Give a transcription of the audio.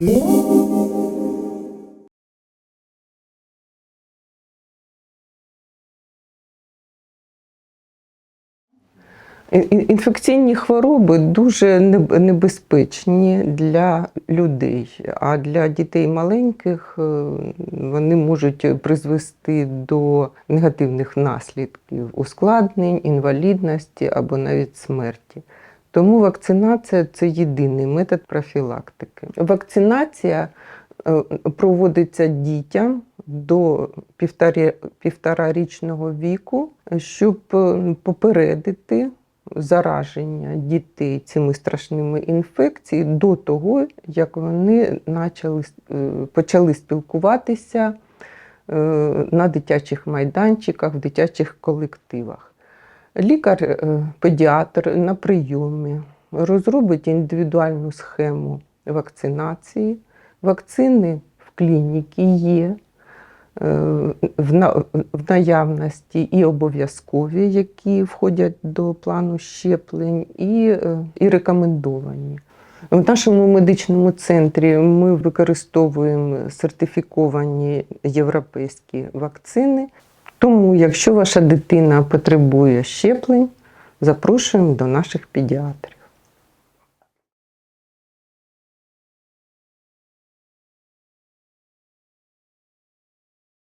Ін- ін- Інфекційні хвороби дуже небезпечні для людей, а для дітей маленьких е, вони можуть призвести до негативних наслідків ускладнень, інвалідності або навіть смерті. Тому вакцинація це єдиний метод профілактики. Вакцинація е, проводиться дітям до півторарічного віку, щоб е, попередити зараження дітей цими страшними інфекціями до того, як вони почали, почали спілкуватися е, на дитячих майданчиках, в дитячих колективах. Лікар-педіатр на прийомі розробить індивідуальну схему вакцинації. Вакцини в клініці є е, в наявності і обов'язкові, які входять до плану щеплень, і, е, і рекомендовані. В нашому медичному центрі ми використовуємо сертифіковані європейські вакцини. Тому, якщо ваша дитина потребує щеплень, запрошуємо до наших педіатрів.